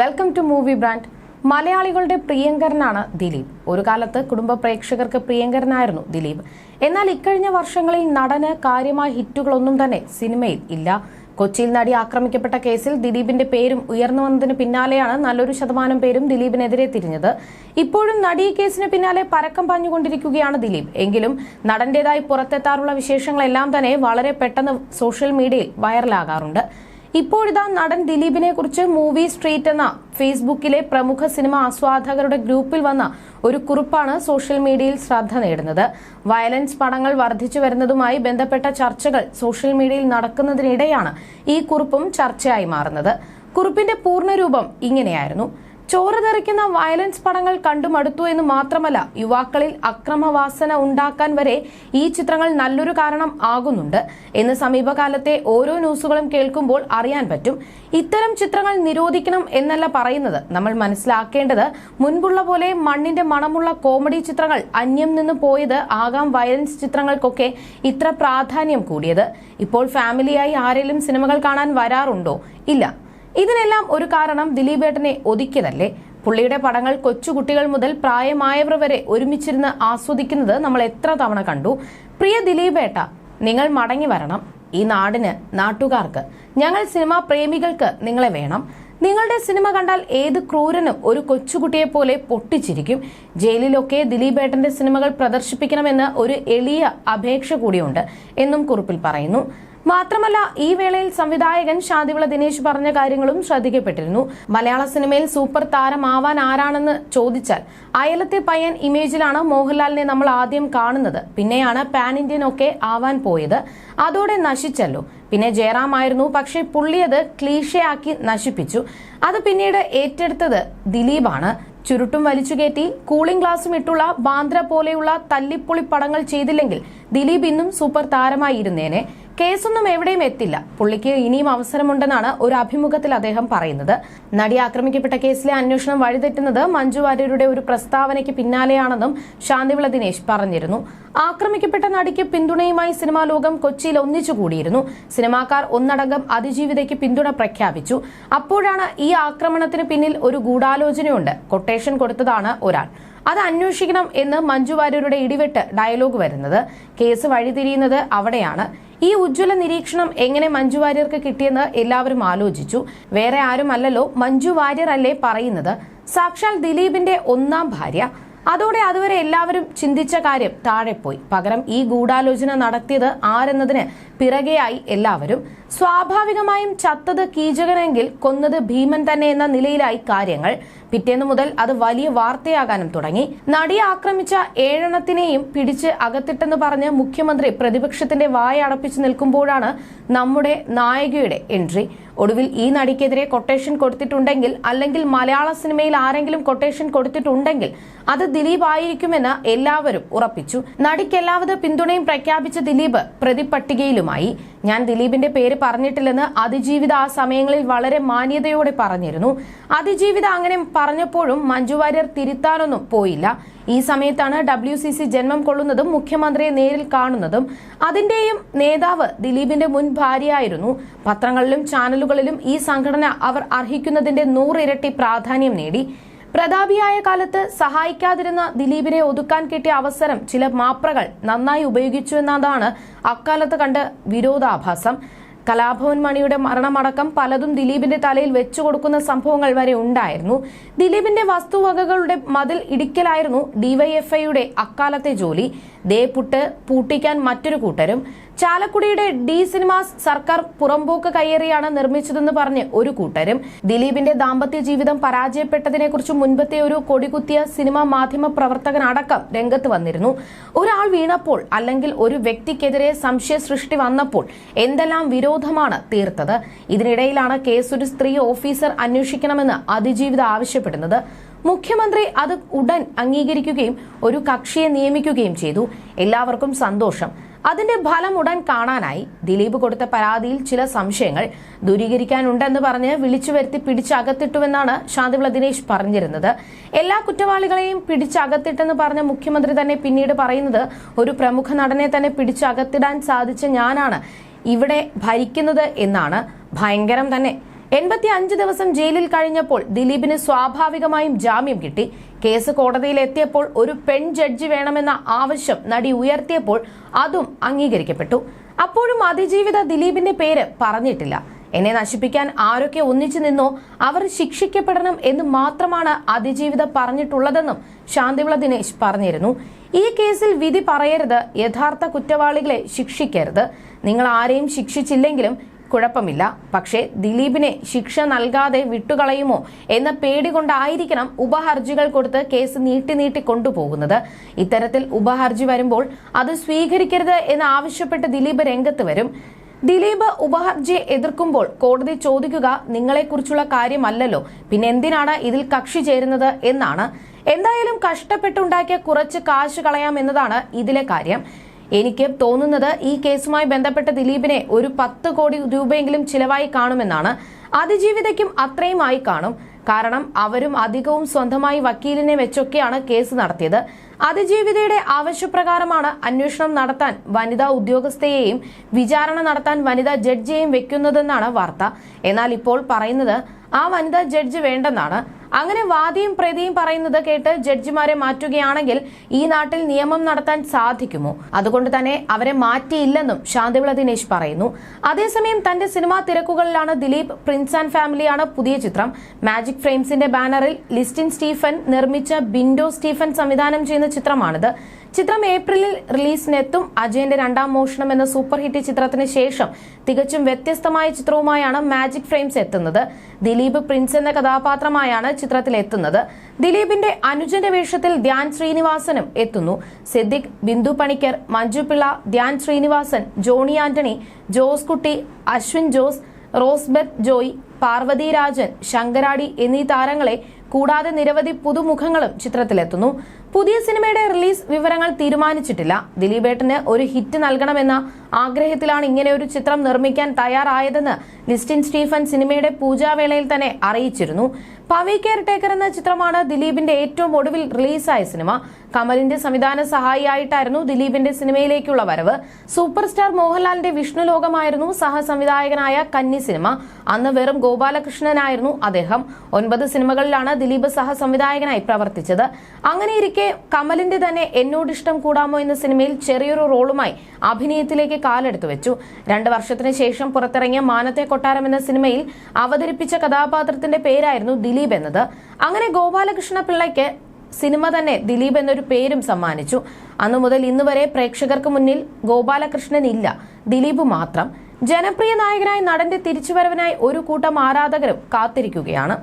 Welcome to movie brand മലയാളികളുടെ പ്രിയങ്കരനാണ് ദിലീപ്. ഒരു കാലത്ത് കുടുംബ പ്രേക്ഷകർക്ക് പ്രിയങ്കരനായിരുന്നു ദിലീപ്. എന്നാൽ ഇക്കഴിഞ്ഞ വർഷങ്ങളിൽ നടന് കാര്യമായ ഹിറ്റുകളൊന്നും തന്നെ സിനിമയിൽ ഇല്ല. കൊച്ചിയിൽ നടി ആക്രമിക്കപ്പെട്ട കേസിൽ ദിലീപിന്റെ പേരും ഉയർന്നു വന്നതിന് പിന്നാലെയാണ് നല്ലൊരു ശതമാനം പേരും ദിലീപിനെതിരെ തിരിഞ്ഞത്. ഇപ്പോഴും നടി കേസിന് പിന്നാലെ പരക്കം പാഞ്ഞുകൊണ്ടിരിക്കുകയാണ് ദിലീപ്. എങ്കിലും നടന്റേതായി പുറത്തെത്താറുള്ള വിശേഷങ്ങളെല്ലാം തന്നെ വളരെ പെട്ടെന്ന് സോഷ്യൽ മീഡിയയിൽ വൈറലാകാറുണ്ട്. ഇപ്പോഴിതാ നടൻ ദിലീപിനെ കുറിച്ച് മൂവി സ്ട്രീറ്റ് എന്ന ഫേസ്ബുക്കിലെ പ്രമുഖ സിനിമ ആസ്വാദകരുടെ ഗ്രൂപ്പിൽ വന്ന ഒരു കുറിപ്പാണ് സോഷ്യൽ മീഡിയയിൽ ശ്രദ്ധ നേടുന്നത്. വയലൻസ് പടങ്ങൾ വർദ്ധിച്ചു വരുന്നതുമായി ബന്ധപ്പെട്ട ചർച്ചകൾ സോഷ്യൽ മീഡിയയിൽ നടക്കുന്നതിനിടെയാണ് ഈ കുറിപ്പും ചർച്ചയായി മാറുന്നത്. കുറിപ്പിന്റെ പൂർണരൂപം ഇങ്ങനെയായിരുന്നു. ചോര തെറിക്കുന്ന വയലൻസ് പടങ്ങൾ കണ്ടുമടുത്തു എന്ന് മാത്രമല്ല യുവാക്കളിൽ അക്രമവാസന ഉണ്ടാക്കാൻ വരെ ഈ ചിത്രങ്ങൾ നല്ലൊരു കാരണം ആകുന്നുണ്ട് എന്ന് സമീപകാലത്തെ ഓരോ ന്യൂസുകളും കേൾക്കുമ്പോൾ അറിയാൻ പറ്റും. ഇത്തരം ചിത്രങ്ങൾ നിരോധിക്കണം എന്നല്ല പറയുന്നത്. നമ്മൾ മനസ്സിലാക്കേണ്ടത് മുൻപുള്ള പോലെ മണ്ണിന്റെ മണമുള്ള കോമഡി ചിത്രങ്ങൾ അന്യം നിന്ന് പോയത് ആകാം വയലൻസ് ചിത്രങ്ങൾക്കൊക്കെ ഇത്ര പ്രാധാന്യം കൂടിയത്. ഇപ്പോൾ ഫാമിലിയായി ആരെങ്കിലും സിനിമകൾ കാണാൻ വരാറുണ്ടോ? ഇല്ല. ഇതിനെല്ലാം ഒരു കാരണം ദിലീപേട്ടനെ ഒതുക്കിയതല്ലേ? പുള്ളിയുടെ പടങ്ങൾ കൊച്ചുകുട്ടികൾ മുതൽ പ്രായമായവർ വരെ ഒരുമിച്ചിരുന്ന് ആസ്വദിക്കുന്നത് നമ്മൾ എത്ര തവണ കണ്ടു? പ്രിയ ദിലീപേട്ട നിങ്ങൾ മടങ്ങി വരണം. ഈ നാടിന് നാട്ടുകാർക്ക് ഞങ്ങൾ സിനിമാ പ്രേമികൾക്ക് നിങ്ങളെ വേണം. നിങ്ങളുടെ സിനിമ കണ്ടാൽ ഏത് ക്രൂരനും ഒരു കൊച്ചുകുട്ടിയെ പോലെ പൊട്ടിച്ചിരിക്കും. ജയിലിലൊക്കെ ദിലീപേട്ടന്റെ സിനിമകൾ പ്രദർശിപ്പിക്കണമെന്ന് ഒരു എളിയ അപേക്ഷ കൂടിയുണ്ട് എന്നും കുറിപ്പിൽ പറയുന്നു. മാത്രമല്ല ഈ വേളയിൽ സംവിധായകൻ ശാന്തിവിള ദിനേശ് പറഞ്ഞ കാര്യങ്ങളും ശ്രദ്ധിക്കപ്പെട്ടിരുന്നു. മലയാള സിനിമയിൽ സൂപ്പർ താരമാവാൻ ആരാണെന്ന് ചോദിച്ചാൽ അയലത്തെ പയ്യൻ ഇമേജിലാണ് മോഹൻലാലിനെ നമ്മൾ ആദ്യം കാണുന്നത്. പിന്നെയാണ് പാൻ ഇന്ത്യൻ ഒക്കെ ആവാൻ പോയത്. അതോടെ നശിച്ചല്ലോ. പിന്നെ ജയറാമായിരുന്നു പക്ഷേ പുള്ളിയത് ക്ലീഷയാക്കി നശിപ്പിച്ചു. അത് പിന്നീട് ഏറ്റെടുത്തത് ദിലീപാണ്. ചുരുട്ടും വലിച്ചുകയറ്റി കൂളിംഗ് ഗ്ലാസും ഇട്ടുള്ള ബാന്ദ്ര പോലെയുള്ള തല്ലിപ്പൊളി പടങ്ങൾ ചെയ്തില്ലെങ്കിൽ ദിലീപ് ഇന്നും സൂപ്പർ താരമായിരുന്നേനെ. കേസൊന്നും എവിടെയും എത്തില്ല. പുള്ളിക്ക് ഇനിയും അവസരമുണ്ടെന്നാണ് ഒരു അഭിമുഖത്തിൽ അദ്ദേഹം പറയുന്നത്. നടി ആക്രമിക്കപ്പെട്ട കേസിലെ അന്വേഷണം വഴിതെറ്റുന്നത് മഞ്ജു വാര്യരുടെ ഒരു പ്രസ്താവനയ്ക്ക് പിന്നാലെയാണെന്നും ശാന്തിവിള ദിനേശ് പറഞ്ഞിരുന്നു. ആക്രമിക്കപ്പെട്ട നടിക്ക് പിന്തുണയുമായി സിനിമാ ലോകം കൊച്ചിയിൽ ഒന്നിച്ചുകൂടിയിരുന്നു സിനിമാക്കാർ ഒന്നടങ്കം അതിജീവിതയ്ക്ക് പിന്തുണ പ്രഖ്യാപിച്ചു. അപ്പോഴാണ് ഈ ആക്രമണത്തിന് പിന്നിൽ ഒരു ഗൂഢാലോചനയുണ്ട്. കൊട്ടേഷൻ കൊടുത്തതാണ് ഒരാൾ. അത് അന്വേഷിക്കണം എന്ന് മഞ്ജു വാര്യരുടെ ഇടിവെട്ട് ഡയലോഗ് വരുന്നത്. കേസ് വഴിതിരിയുന്നത് അവിടെയാണ്. ഈ ഉജ്ജ്വല നിരീക്ഷണം എങ്ങനെ മഞ്ജു വാര്യർക്ക് കിട്ടിയെന്ന് എല്ലാവരും ആലോചിച്ചു. വേറെ ആരുമല്ലല്ലോ മഞ്ജു വാര്യർ അല്ലേ പറയുന്നത്. സാക്ഷാൽ ദിലീപിന്റെ ഒന്നാം ഭാര്യ. അതോടെ അതുവരെ എല്ലാവരും ചിന്തിച്ച കാര്യം താഴെപ്പോയി. പകരം ഈ ഗൂഢാലോചന നടത്തിയത് ആരെന്നതിന് പിറകെയായി എല്ലാവരും. സ്വാഭാവികമായും ചത്തത് കീചകനെങ്കിൽ കൊന്നത് ഭീമൻ തന്നെ എന്ന നിലയിലായി കാര്യങ്ങൾ. പിറ്റേന്നു മുതൽ അത് വലിയ വാർത്തയാകാനും തുടങ്ങി. നടിയെ ആക്രമിച്ച ഏഴെണ്ണത്തിനെയും പിടിച്ച് അകത്തിട്ടെന്ന് പറഞ്ഞ് മുഖ്യമന്ത്രി പ്രതിപക്ഷത്തിന്റെ വായ അടപ്പിച്ചു നിൽക്കുമ്പോഴാണ് നമ്മുടെ നായികയുടെ എൻട്രി. ഒടുവിൽ ഈ നടിക്കെതിരെ കൊട്ടേഷൻ കൊടുത്തിട്ടുണ്ടെങ്കിൽ അല്ലെങ്കിൽ മലയാള സിനിമയിൽ ആരെങ്കിലും കൊട്ടേഷൻ കൊടുത്തിട്ടുണ്ടെങ്കിൽ അത് ദിലീപ് ആയിരിക്കുമെന്ന് എല്ലാവരും ഉറപ്പിച്ചു. നടിക്ക് എല്ലാവിധ പിന്തുണയും പ്രഖ്യാപിച്ച ദിലീപ് പ്രതിപട്ടികയിലുമായി. ഞാൻ ദിലീപിന്റെ പേര് പറഞ്ഞിട്ടില്ലെന്ന് അതിജീവിത ആ സമയങ്ങളിൽ വളരെ മാന്യതയോടെ പറഞ്ഞിരുന്നു. അതിജീവിത അങ്ങനെ പറഞ്ഞപ്പോഴും മഞ്ജു വാര്യർ തിരുത്താനൊന്നും പോയില്ല. ഈ സമയത്താണ് ഡബ്ല്യു സി സി ജന്മം കൊള്ളുന്നതും മുഖ്യമന്ത്രിയെ നേരിൽ കാണുന്നതും. അതിന്റെയും നേതാവ് ദിലീപിന്റെ മുൻ ഭാര്യയായിരുന്നു. പത്രങ്ങളിലും ചാനലുകളിലും ഈ സംഘടന അവർ അർഹിക്കുന്നതിന്റെ നൂറിരട്ടി പ്രാധാന്യം നേടി. പ്രതാപിയായ കാലത്ത് സഹായിക്കാതിരുന്ന ദിലീപിനെ ഒതുക്കാൻ കിട്ടിയ അവസരം ചില മാപ്രകൾ നന്നായി ഉപയോഗിച്ചു എന്നതാണ് അക്കാലത്ത് കണ്ട വിരോധാഭാസം. കലാഭവൻ മണിയുടെ മരണമടക്കം പലതും ദിലീപിന്റെ തലയിൽ വെച്ചു കൊടുക്കുന്ന സംഭവങ്ങൾ വരെ ഉണ്ടായിരുന്നു. ദിലീപിന്റെ വസ്തുവകകളുടെ മതിൽ ഇടിക്കലായിരുന്നു ഡിവൈഎഫ്ഐയുടെ അക്കാലത്തെ ജോലി. ദേപുട്ട് പൂട്ടിക്കാൻ മറ്റൊരു കൂട്ടരും ചാലക്കുടിയുടെ ഡി സിനിമാസ് സർക്കാർ പുറംപോക്ക് കയ്യേറിയാണ് നിർമ്മിച്ചതെന്ന് പറഞ്ഞ് ഒരു കൂട്ടരും ദിലീപിന്റെ ദാമ്പത്യ ജീവിതം പരാജയപ്പെട്ടതിനെ കുറിച്ച് മുൻപത്തെ ഒരു കൊടികുത്തിയ സിനിമാ മാധ്യമ പ്രവർത്തകൻ അടക്കം രംഗത്ത് വന്നിരുന്നു. ഒരാൾ വീണപ്പോൾ അല്ലെങ്കിൽ ഒരു വ്യക്തിക്കെതിരെ സംശയ സൃഷ്ടി വന്നപ്പോൾ എന്തെല്ലാം വിരോധമാണ് തീർത്തത്? ഇതിനിടയിലാണ് കേസ് ഒരു സ്ത്രീ ഓഫീസർ അന്വേഷിക്കണമെന്ന് അതിജീവിത ആവശ്യപ്പെടുന്നത്. മുഖ്യമന്ത്രി അത് ഉടൻ അംഗീകരിക്കുകയും ഒരു കക്ഷിയെ നിയമിക്കുകയും ചെയ്തു. എല്ലാവർക്കും സന്തോഷം. അതിന്റെ ഫലം ഉടൻ കാണാനായി ദിലീപ് കൊടുത്ത പരാതിയിൽ ചില സംശയങ്ങൾ ദൂരീകരിക്കാനുണ്ടെന്ന് പറഞ്ഞ് വിളിച്ചു വരുത്തി പിടിച്ചകത്തിട്ടുവെന്നാണ് ശാന്തിവിള ദിനേശ് പറഞ്ഞിരുന്നത്. എല്ലാ കുറ്റവാളികളെയും പിടിച്ചകത്തിട്ടെന്ന് പറഞ്ഞ മുഖ്യമന്ത്രി തന്നെ പിന്നീട് പറയുന്നത് ഒരു പ്രമുഖ നടനെ തന്നെ പിടിച്ചകത്തിടാൻ സാധിച്ച ഞാനാണ് ഇവിടെ ഭരിക്കുന്നത് എന്നാണ്. ഭയങ്കരം തന്നെ. എൺപത്തി അഞ്ച് ദിവസം ജയിലിൽ കഴിഞ്ഞപ്പോൾ ദിലീപിന് സ്വാഭാവികമായും ജാമ്യം കിട്ടി. കേസ് കോടതിയിൽ എത്തിയപ്പോൾ ഒരു പെൺ ജഡ്ജി വേണമെന്ന ആവശ്യം നടി ഉയർത്തിയപ്പോൾ അതും അംഗീകരിക്കപ്പെട്ടു. അപ്പോഴും അതിജീവിത ദിലീപിന്റെ പേര് പറഞ്ഞിട്ടില്ല. എന്നെ നശിപ്പിക്കാൻ ആരൊക്കെ ഒന്നിച്ചു നിന്നോ അവർ ശിക്ഷിക്കപ്പെടണം എന്ന് മാത്രമാണ് അതിജീവിത പറഞ്ഞിട്ടുള്ളതെന്നും ശാന്തിവിള ദിനേശ് പറഞ്ഞിരുന്നു. ഈ കേസിൽ വിധി പറയരുത് യഥാർത്ഥ കുറ്റവാളികളെ ശിക്ഷിക്കരുത്. നിങ്ങൾ ആരെയും ശിക്ഷിച്ചില്ലെങ്കിലും കുഴപ്പമില്ല. പക്ഷേ ദിലീപിനെ ശിക്ഷ നൽകാതെ വിട്ടുകളയുമോ എന്ന പേടി കൊണ്ടായിരിക്കണം ഉപഹർജികൾ കൊടുത്ത് കേസ് നീട്ടി നീട്ടി കൊണ്ടുപോകുന്നത്. ഇത്തരത്തിൽ ഉപഹർജി വരുമ്പോൾ അത് സ്വീകരിക്കരുത് എന്ന് ആവശ്യപ്പെട്ട് ദിലീപ് രംഗത്ത് വരും. ദിലീപ് ഉപഹർജിയെ എതിർക്കുമ്പോൾ കോടതി ചോദിക്കുക നിങ്ങളെക്കുറിച്ചുള്ള കാര്യമല്ലല്ലോ. പിന്നെ എന്തിനാണ് ഇതിൽ കക്ഷി ചേരുന്നത് എന്നാണ്. എന്തായാലും കഷ്ടപ്പെട്ടുണ്ടാക്കിയ കുറച്ച് കാശ് കളയാം എന്നതാണ് ഇതിലെ കാര്യം. എനിക്ക് തോന്നുന്നത് ഈ കേസുമായി ബന്ധപ്പെട്ട ദിലീപിനെ ഒരു പത്ത് കോടി രൂപയെങ്കിലും ചിലവായി കാണുമെന്നാണ്. അതിജീവിതയ്ക്കും അത്രയുമായി കാണും. കാരണം അവരും അധികവും സ്വന്തമായി വക്കീലിനെ വെച്ചൊക്കെയാണ് കേസ് നടത്തിയത്. അതിജീവിതയുടെ ആവശ്യപ്രകാരമാണ് അന്വേഷണം നടത്താൻ വനിതാ ഉദ്യോഗസ്ഥയെയും വിചാരണ നടത്താൻ വനിതാ ജഡ്ജിയെയും വെക്കുന്നതെന്നാണ് വാർത്ത. എന്നാൽ ഇപ്പോൾ പറയുന്നത് ആ വനിതാ ജഡ്ജ് വേണ്ടെന്നാണ്. അങ്ങനെ വാദിയും പ്രതിയും പറയുന്നത് കേട്ട് ജഡ്ജിമാരെ മാറ്റുകയാണെങ്കിൽ ഈ നാട്ടിൽ നിയമം നടത്താൻ സാധിക്കുമോ? അതുകൊണ്ട് തന്നെ അവരെ മാറ്റിയില്ലെന്നും ശാന്തിവിള ദിനേശ് പറയുന്നു. അതേസമയം തന്റെ സിനിമാ തിരക്കുകളിലാണ് ദിലീപ് പ്രിൻസ് ആൻഡ് ഫാമിലിയാണ് പുതിയ ചിത്രം. മാജിക് ഫ്രെയിംസിന്റെ ബാനറിൽ ലിസ്റ്റിൻ സ്റ്റീഫൻ നിർമ്മിച്ച ബിൻഡോ സ്റ്റീഫൻ സംവിധാനം ചെയ്യുന്ന ചിത്രമാണിത്. ചിത്രം ഏപ്രിലിൽ റിലീസിനെത്തും അജയന്റെ രണ്ടാം മോഷണം എന്ന സൂപ്പർ ഹിറ്റ് ചിത്രത്തിന് ശേഷം തികച്ചും വ്യത്യസ്തമായ ചിത്രവുമായാണ് മാജിക് ഫ്രെയിംസ് എത്തുന്നത്. ദിലീപ് പ്രിൻസ് എന്ന കഥാപാത്രമായാണ് ചിത്രത്തിൽ എത്തുന്നത് ദിലീപിന്റെ അനുജന്റെ വേഷത്തിൽ ധ്യാൻ ശ്രീനിവാസനും എത്തുന്നു. സിദ്ദിഖ് ബിന്ദു പണിക്കർ മഞ്ജു പിള്ള ധ്യാൻ ശ്രീനിവാസൻ ജോണി ആന്റണി ജോസ് കുട്ടി അശ്വിൻ ജോസ് റോസ്ബെത്ത് ജോയ് പാർവതി രാജൻ ശങ്കരാടി എന്നീ താരങ്ങളെ കൂടാതെ നിരവധി പുതുമുഖങ്ങളും ചിത്രത്തിലെത്തുന്നു. പുതിയ സിനിമയുടെ റിലീസ് വിവരങ്ങൾ തീരുമാനിച്ചിട്ടില്ല. ദിലീപേട്ടന് ഒരു ഹിറ്റ് നൽകണമെന്ന ആഗ്രഹത്തിലാണ് ഇങ്ങനെ ഒരു ചിത്രം നിർമ്മിക്കാൻ തയ്യാറായതെന്ന് ലിസ്റ്റിൻ സ്റ്റീഫൻ സിനിമയുടെ പൂജാവേളയിൽ തന്നെ അറിയിച്ചിരുന്നു. പവി കെയർ ടേക്കർ എന്ന ചിത്രമാണ് ദിലീപിന്റെ ഏറ്റവും ഒടുവിൽ റിലീസായ സിനിമ. കമലിന്റെ സംവിധാന സഹായിയായിട്ടായിരുന്നു ദിലീപിന്റെ സിനിമയിലേക്കുള്ള വരവ്. സൂപ്പർ സ്റ്റാർ മോഹൻലാലിന്റെ വിഷ്ണു ലോകമായിരുന്നു സഹസംവിധായകനായ കന്നി സിനിമ. അന്ന് വെറും ഗോപാലകൃഷ്ണനായിരുന്നു അദ്ദേഹം. ഒൻപത് സിനിമകളിലാണ് ദിലീപ് സഹസംവിധായകനായി പ്രവർത്തിച്ചത്. അങ്ങനെയിരിക്കെ കമലിന്റെ തന്നെ എന്നോട് ഇഷ്ടം കൂടാമോ എന്ന സിനിമയിൽ ചെറിയൊരു റോളുമായി അഭിനയത്തിലേക്ക് കാലെടുത്തു വെച്ചു. രണ്ട് വർഷത്തിന് ശേഷം പുറത്തിറങ്ങിയ മാനത്തെ കൊട്ടാരം എന്ന സിനിമയിൽ അവതരിപ്പിച്ച കഥാപാത്രത്തിന്റെ പേരായിരുന്നു ദിലീപ് എന്നത്. അങ്ങനെ ഗോപാലകൃഷ്ണ പിള്ളയ്ക്ക് സിനിമ തന്നെ ദിലീപ് എന്നൊരു പേരും സമ്മാനിച്ചു. അന്നു മുതൽ ഇന്ന് വരെ പ്രേക്ഷകർക്ക് മുന്നിൽ ഗോപാലകൃഷ്ണൻ ഇല്ല ദിലീപ് മാത്രം. ജനപ്രിയ നായകനായ നടന്റെ തിരിച്ചുവരവിനായി ഒരു കൂട്ടം ആരാധകരും കാത്തിരിക്കുകയാണ്.